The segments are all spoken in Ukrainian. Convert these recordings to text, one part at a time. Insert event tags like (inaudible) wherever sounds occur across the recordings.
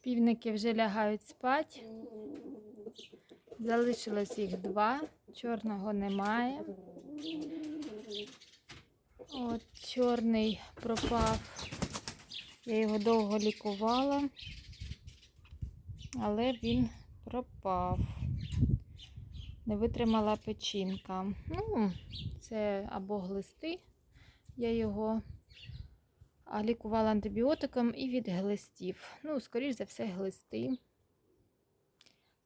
Півники вже лягають спати. Залишилось їх два. Чорного немає. От чорний пропав. Я його довго лікувала, але він пропав. Не витримала печінка. Ну, це або глисти. Я його лікувала антибіотиком і від глистів. Ну, скоріш за все, глисти.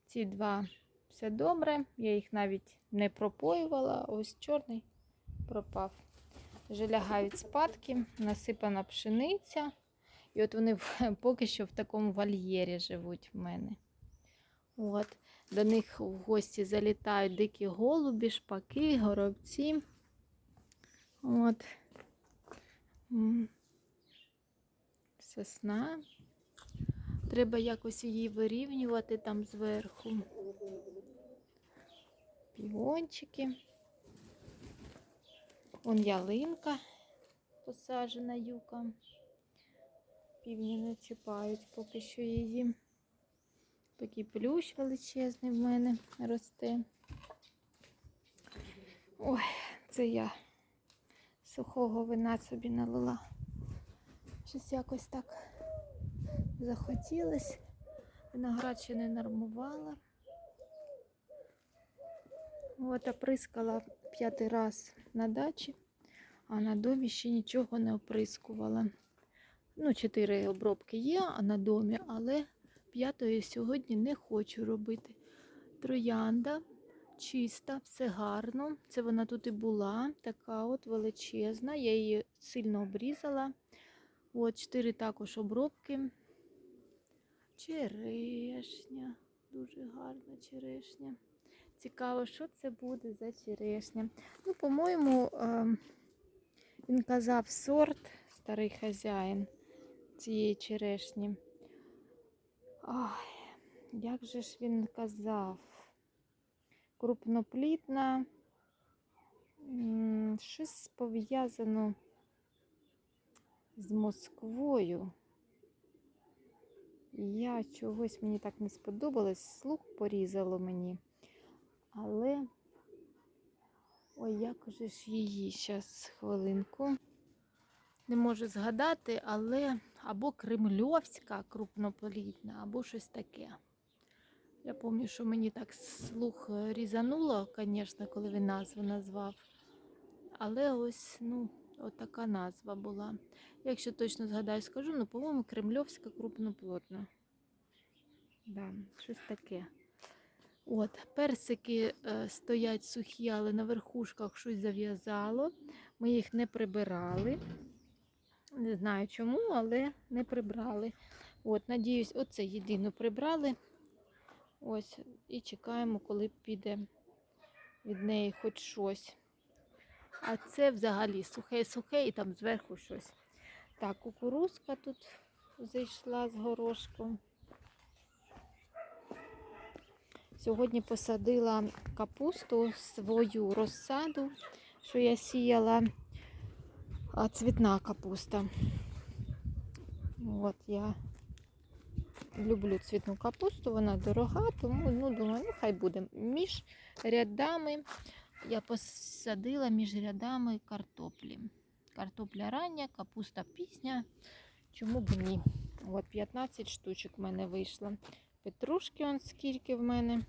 Ці два все добре. Я їх навіть не пропоювала. Ось чорний пропав. Вже лягають спадки, насипана пшениця. І от вони (laughs) поки що в такому вольєрі живуть в мене. От. До них в гості залітають дикі голубі, шпаки, горобці. От. Сосна. Треба якось її вирівнювати там зверху. Піончики. Вон ялинка посаджена юка. Півні не чіпають поки що її. Такий плющ величезний в мене росте. Ой, це я сухого вина собі налила. Щось якось так захотілось. Виноград ще не нормувала. От оприскала п'ятий раз на дачі, а на домі ще нічого не оприскувала. Ну, чотири обробки є на домі, але п'ятої сьогодні не хочу робити. Троянда чиста, все гарно. Це вона тут і була, така от величезна. Я її сильно обрізала. От, чотири також обробки. Черешня. Дуже гарна черешня. Цікаво, що це буде за черешня. Ну, по-моєму, е, він казав сорт, старий хазяїн цієї черешні. Ой, як же ж він казав? Крупноплітна, щось пов'язано з Москвою. Я чогось мені так не сподобалось, слух порізало мені. Але ой, як же ж її зараз хвилинку. Не можу згадати, але або кремльовська крупнополітна, або щось таке. Я пам'ятаю, що мені так слух різануло, звісно, коли він назву назвав. Але ось, ну, от така назва була. Якщо точно згадаю, скажу, ну, по-моєму, кремльовська крупноплотна. Да, щось таке. От, персики е, стоять сухі, але на верхушках щось зав'язало. Ми їх не прибирали. Не знаю чому, але не прибрали. От, надіюсь, оце єдино прибрали. Ось, і чекаємо, коли піде від неї хоч щось. А це взагалі сухе-сухе і там зверху щось. Так, кукурузка тут зайшла з горошком. Сьогодні посадила капусту, свою розсаду, що я сіяла, а цвітна капуста. От я люблю цвітну капусту, вона дорога, тому ну, думаю, ну хай буде. Між рядами я посадила між рядами картоплі. Картопля рання, капуста пізня. Чому б ні? От 15 штучок в мене вийшло. Петрушки он скільки в мене.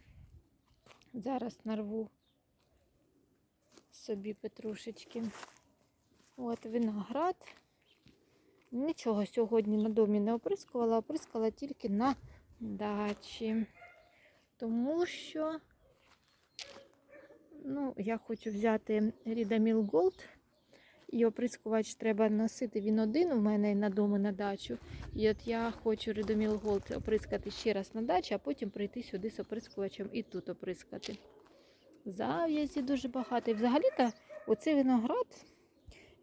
Зараз нарву собі петрушечки. От виноград. Нічого сьогодні на домі не оприскувала, оприскала тільки на дачі. Тому що ну, я хочу взяти Рідаміл Gold. І оприскувач треба носити він один у мене на дому на дачу. І от я хочу Рідоміл Gold оприскати ще раз на дачі, а потім прийти сюди з оприскувачем і тут оприскати. Зав'язі дуже багато. І взагалі-то оцей виноград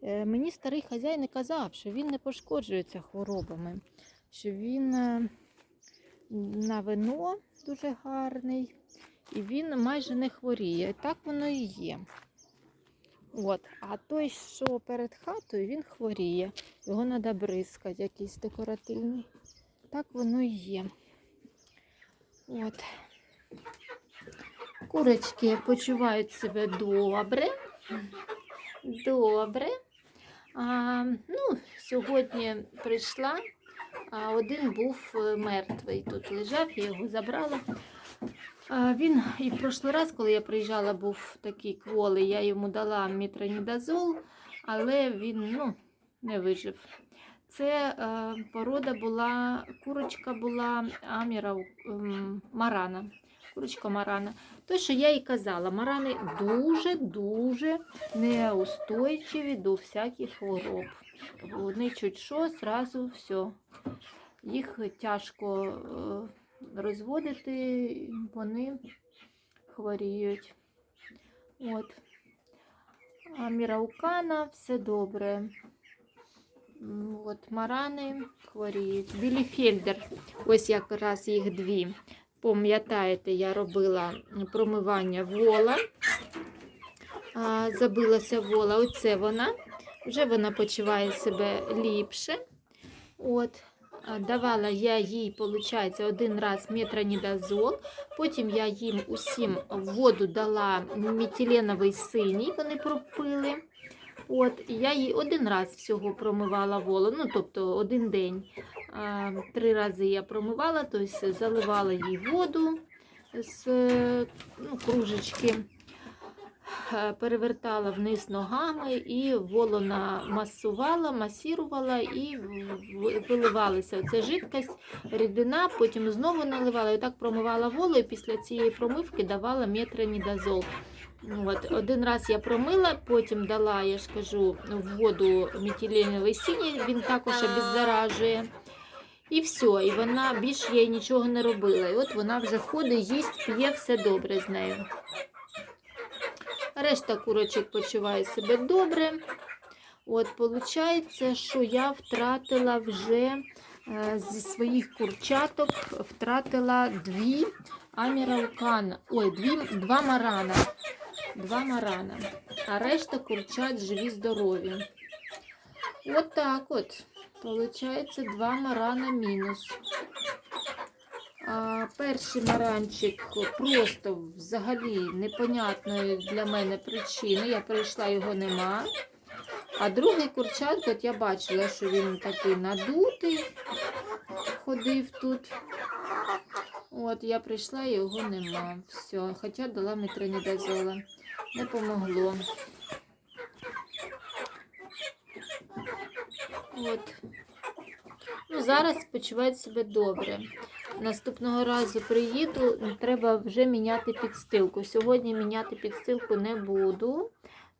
е, мені старий хазяїн і казав, що він не пошкоджується хворобами, що він е, на вино дуже гарний, і він майже не хворіє. І так воно і є. От. А той, що перед хатою, він хворіє. Його треба бризкати, якийсь декоративний. так воно і є. От. Курочки почувають себе добре. Добре. А, ну, сьогодні прийшла, а один був мертвий. Тут лежав, я його забрала. Він і в прошлий раз, коли я приїжджала, був такий кволий, я йому дала мітронідазол, але він ну, не вижив. Це е, порода була, курочка була Аміра ем, Марана. Курочка Марана. То, що я і казала, марани дуже-дуже неустойчиві до всяких хвороб. Вони чуть що, зразу все. Їх тяжко е, розводити, вони хворіють. От. А Міраукана все добре. От, марани хворіють. Біліфельдер, ось якраз їх дві. Пам'ятаєте, я робила промивання вола. Забилася вола. Оце вона. Вже вона почуває себе ліпше. От. Давала я їй, виходить, один раз метронідазол. Потім я їм усім воду дала метиленовий синій, вони пропили. От, я їй один раз всього промивала воло, ну тобто один день. Три рази я промивала, тобто заливала їй воду з ну, кружечки, перевертала вниз ногами і воло намасувала, масірувала і виливалася оця жидкость, рідина, потім знову наливала і так промивала воло, і після цієї промивки давала метронідазол. От, один раз я промила, потім дала, я ж кажу, в воду метиленовий синій, він також обеззаражує. І все, і вона більше я їй нічого не робила. І от вона вже ходить, їсть, п'є, все добре з нею. Решта курочок почуває себе добре. От, виходить, що я втратила вже е, зі своїх курчаток втратила дві аміраукана. Ой, дві, два марана. Два марана. А решта курчат живі, здорові. От так от. Получається два марана мінус. А, перший маранчик просто взагалі непонятної для мене причини. Я прийшла, його нема. А другий курчатко, от я бачила, що він такий надутий, ходив тут. От, я прийшла, його нема. Все, хоча дала метронідазола. Не помогло. От. Ну, зараз почувають себе добре. Наступного разу приїду, треба вже міняти підстилку. Сьогодні міняти підстилку не буду,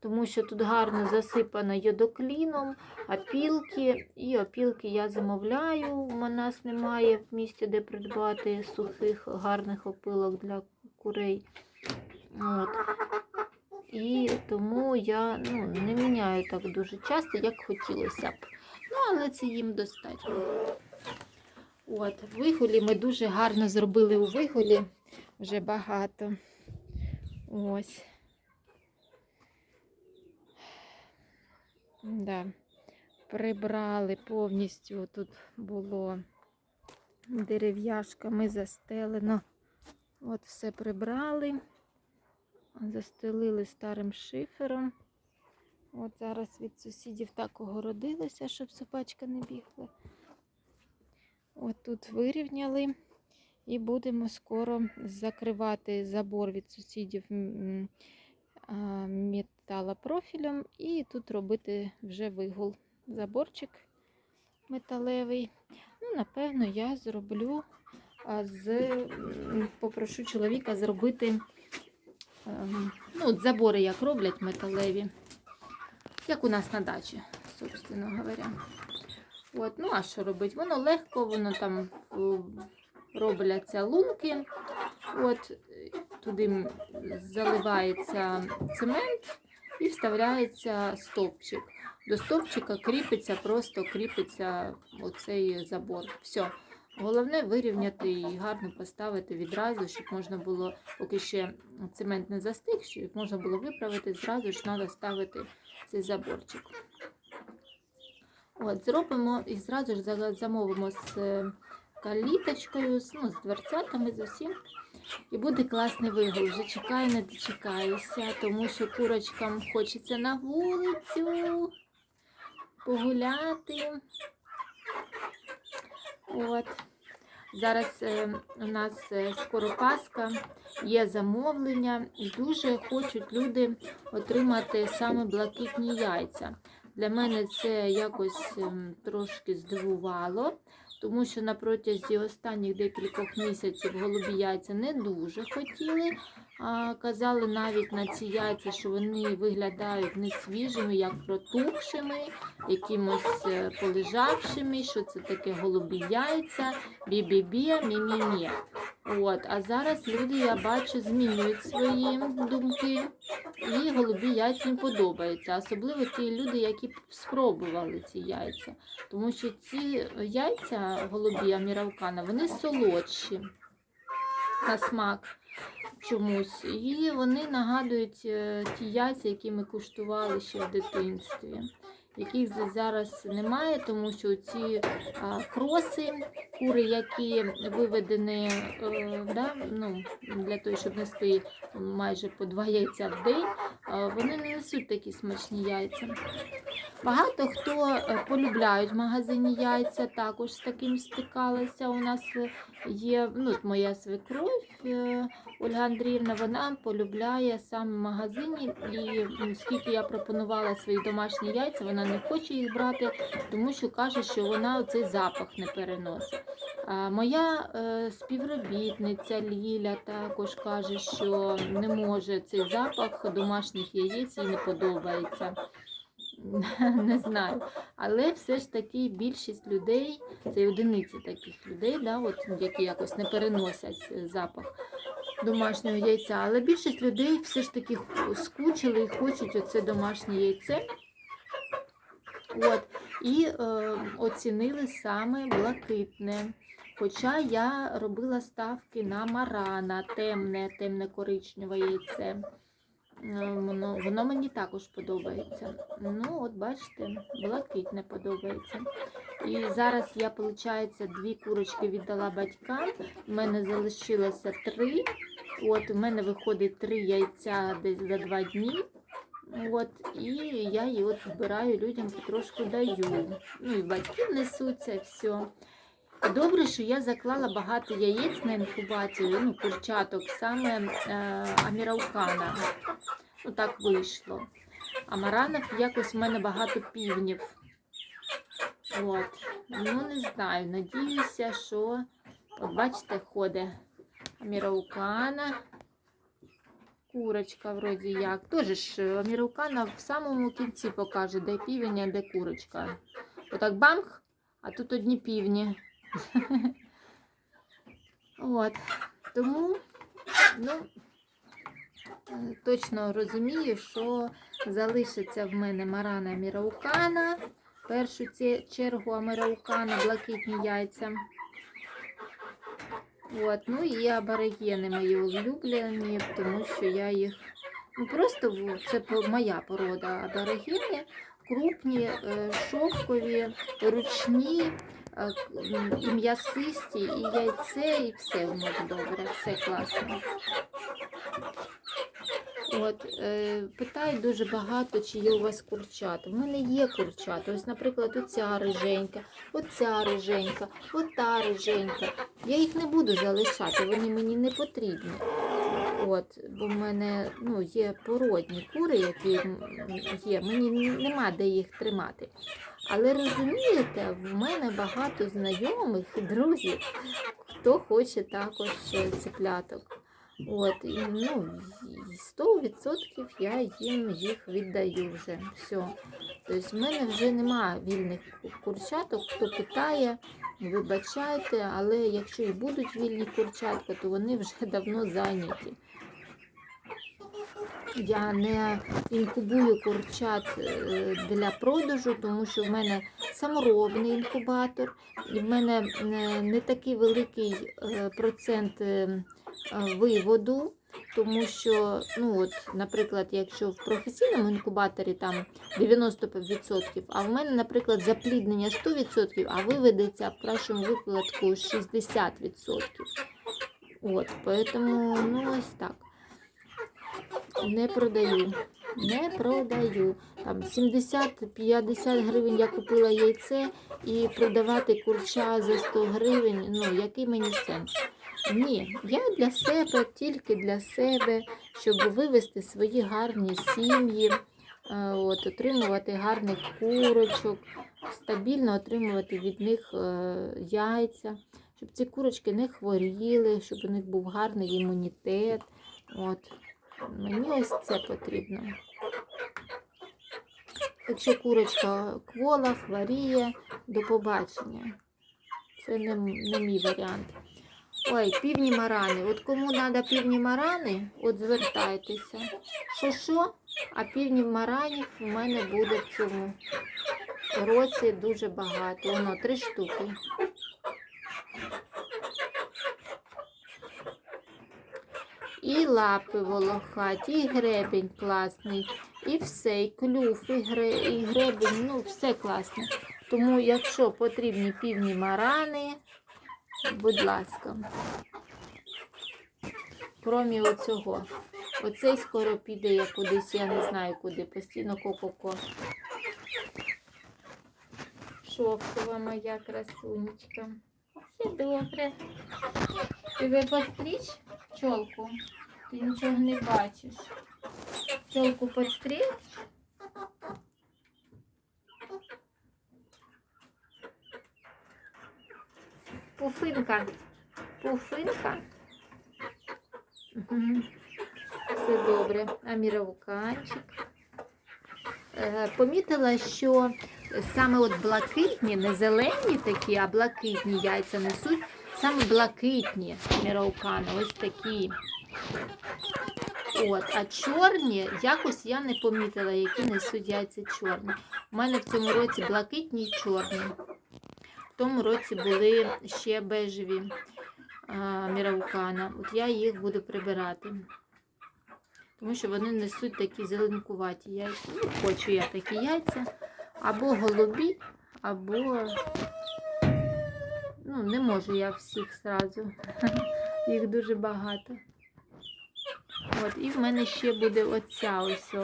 тому що тут гарно засипано йодокліном, опілки. І опілки я замовляю. У нас немає в місті, де придбати сухих, гарних опилок для курей. От. І тому я ну, не міняю так дуже часто, як хотілося б. Ну, але це їм достатньо. От, вигулі ми дуже гарно зробили у вигулі. Вже багато. Ось. Да. Прибрали повністю. Тут було дерев'яшками застелено. От все прибрали. Застелили старим шифером. От зараз від сусідів так огородилося, щоб собачка не бігла. От тут вирівняли і будемо скоро закривати забор від сусідів металопрофілем і тут робити вже вигул. Заборчик металевий. Ну, напевно, я зроблю з попрошу чоловіка зробити ем, ну, забори, як роблять металеві. Як у нас на дачі, собственно говоря. От, ну а що робити? Воно легко, воно там е, робляться лунки. От, туди заливається цемент і вставляється стовпчик. До стовпчика кріпиться, просто кріпиться оцей забор. Все. Головне вирівняти і гарно поставити відразу, щоб можна було, поки ще цемент не застиг, щоб можна було виправити, зразу ж треба ставити цей заборчик. От, зробимо і зразу ж замовимо з е, каліточкою, ну, з дверцятами, з усім. І буде класний вигул. Вже чекаю, не дочекаюся, тому що курочкам хочеться на вулицю погуляти. От. Зараз е, у нас е, скоро Пасха, є замовлення, і дуже хочуть люди отримати саме блакитні яйця. Для мене це якось ем, трошки здивувало, тому що на протязі останніх декількох місяців голубі яйця не дуже хотіли. Казали навіть на ці яйця, що вони виглядають не свіжими, як протухшими, якимось е, полежавшими, що це таке голубі яйця, бі-бі-бі, мі-мі-мі. От, а зараз люди, я бачу, змінюють свої думки, і голубі яйця їм подобаються. Особливо ті люди, які спробували ці яйця. Тому що ці яйця голубі аміравкана, вони солодші на смак чомусь. І вони нагадують е, ті яйця, які ми куштували ще в дитинстві. Яких за- зараз немає, тому що ці кроси, кури, які виведені е, да, ну, для того, щоб нести майже по два яйця в день, вони не несуть такі смачні яйця. Багато хто е, полюбляють в магазині яйця, також з таким стикалася. У нас е, є ну, моя свекров е, Ольга Андріївна, вона полюбляє саме в магазині. І скільки я пропонувала свої домашні яйця, вона не хоче їх брати, тому що каже, що вона цей запах не переносить. Моя співробітниця Ліля також каже, що не може цей запах домашніх яєць їй не подобається. (laughs) Не знаю. Але все ж таки більшість людей, це одиниці таких людей, да, от, які якось не переносять е, запах домашнього яйця. Але більшість людей все ж таки скучили і хочуть оце домашнє яйце. От, і е, оцінили саме блакитне. Хоча я робила ставки на марана, темне, темне коричневе яйце. Е, Воно, воно мені також подобається. Ну, от бачите, блакитне подобається. І зараз я, виходить, дві курочки віддала батькам. У мене залишилося три. От, у мене виходить три яйця десь за два дні. От, і я її от збираю людям потрошку даю. Ну і батьки несуться, все. Добре, що я заклала багато яєць на інкубацію, ну, курчаток, саме е, аміраукана. Ну, так вийшло. А якось в мене багато півнів. От. Ну, не знаю. Надіюся, що, от бачите, ходить аміраукана. Курочка вроді як. Тоже ж аміраукана в самому кінці покаже, де півень, а де курочка. Отак бамх, а тут одні півні. От. Тому, ну, е, точно розумію, що залишиться в мене марана міраукана. Першу чергу аміраукана, блакитні яйця. От, ну і аборигени мої улюблені, тому що я їх. Ну просто це моя порода аборигени. Крупні, е, шовкові, ручні, і м'ясисті, і яйце, і все в них добре, все класно. От, е, питають дуже багато, чи є у вас курчата. У мене є курчата. Ось, наприклад, оця риженька, оця риженька, ота риженька. Я їх не буду залишати, вони мені не потрібні. От, бо в мене ну, є породні кури, які є. Мені нема де їх тримати. Але розумієте, в мене багато знайомих, друзів, хто хоче також е. От, і, ну, 100% я їм їх віддаю вже. Все. Тобто в мене вже нема вільних курчаток. Хто питає, вибачайте, але якщо і будуть вільні курчатка, то вони вже давно зайняті. Я не інкубую курчат е, для продажу, тому що в мене саморобний інкубатор, і в мене е, не такий великий е, процент виводу. тому що, ну от, наприклад, якщо в професійному інкубаторі там 90%, а в мене, наприклад, запліднення 100%, а виведеться в кращому випадку 60%. От, поэтому, ну ось так. Не продаю. Не продаю. Там 70-50 гривень я купила яйце і продавати курча за 100 гривень. Ну, який мені сенс? Ні, я для себе, тільки для себе, щоб вивести свої гарні сім'ї, е, от, отримувати гарних курочок, стабільно отримувати від них е, яйця, щоб ці курочки не хворіли, щоб у них був гарний імунітет. От. Мені ось це потрібно. Якщо курочка квола, хворіє, до побачення. Це не, не мій варіант. Ой, півні марани. От кому треба півні марани, от звертайтеся. Що що? А півнів маранів у мене буде в цьому році дуже багато. Воно три штуки. І лапи волохаті, і гребень класний, і все, і клюв, і, гре, і гребень, ну все класне. Тому, якщо потрібні півні марани, будь ласка. Кромі оцього. Оцей скоро піде я кудись, я не знаю куди, постійно ко-ко-ко. Шовкова моя красунечка. Все добре. Тебе постріч пчолку? Ти нічого не бачиш. Пчолку постріч? Пуфинка. Пуфинка. Мгм. Все добре. Аміровуканчик. Е, Помітила, що саме от блакитні, не зелені такі, а блакитні яйця несуть. Саме блакитні міраукани, ось такі. От, а чорні, якось я не помітила, які несуть яйця чорні. У мене в цьому році блакитні і чорні. В тому році були ще бежеві міраукана. От я їх буду прибирати. Тому що вони несуть такі зеленкуваті яйця. Ну, хочу я такі яйця. Або голубі, або. Ну, не можу я всіх зразу. (laughs) Їх дуже багато. От, і в мене ще буде оця ось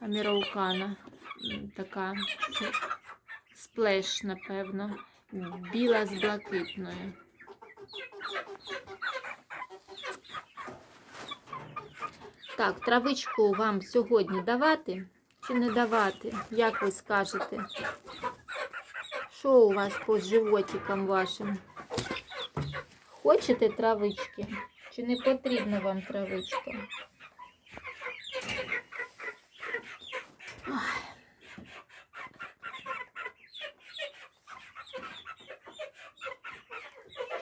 аміраукана. Така сплеш, напевно. Біла з блакитною. Так, травичку вам сьогодні давати чи не давати? Як ви скажете? Що у вас по животикам вашим? Хочете травички? Чи не потрібна вам травичка?